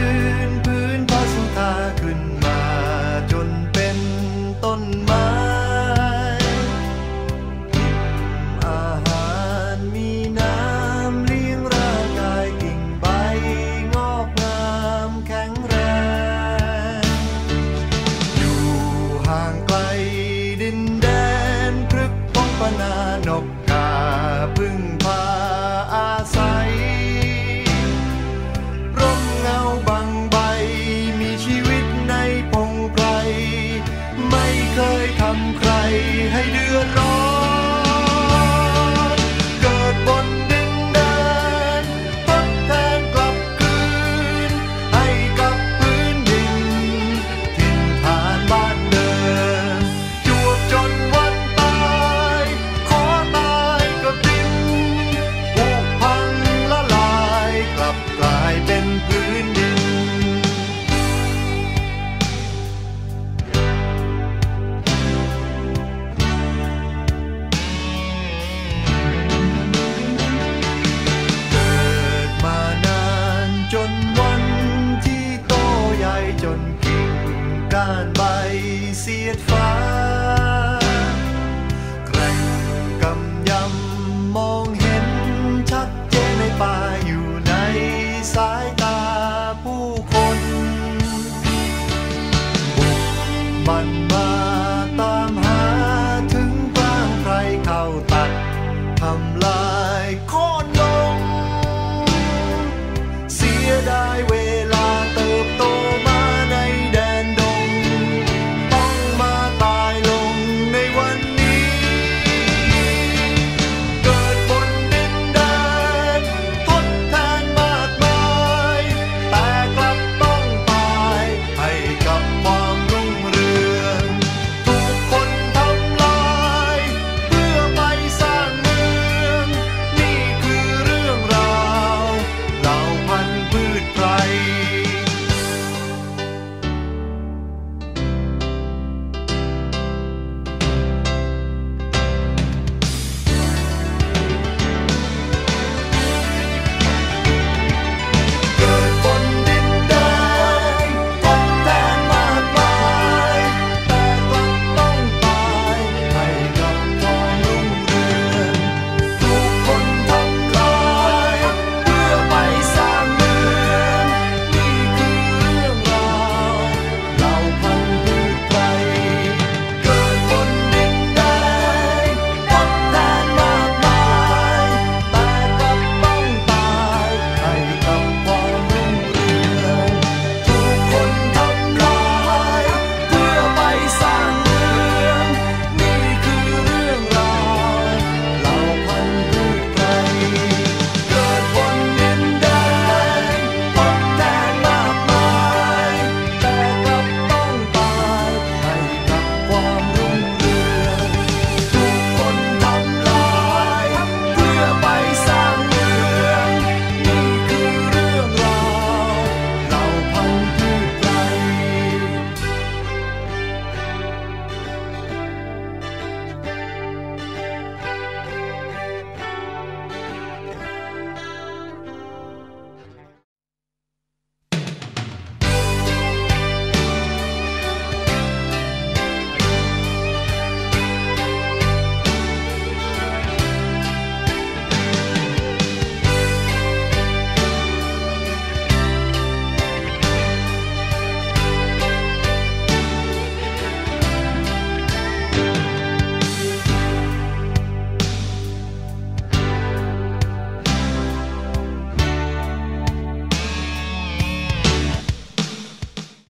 ืนพื้นพอสุธาขึ้น do it wrong. เสียดฟ้าแกรงกำยำมองเห็นชัดเจนในป่าอยู่ในสายตาผู้คนบุกบันมา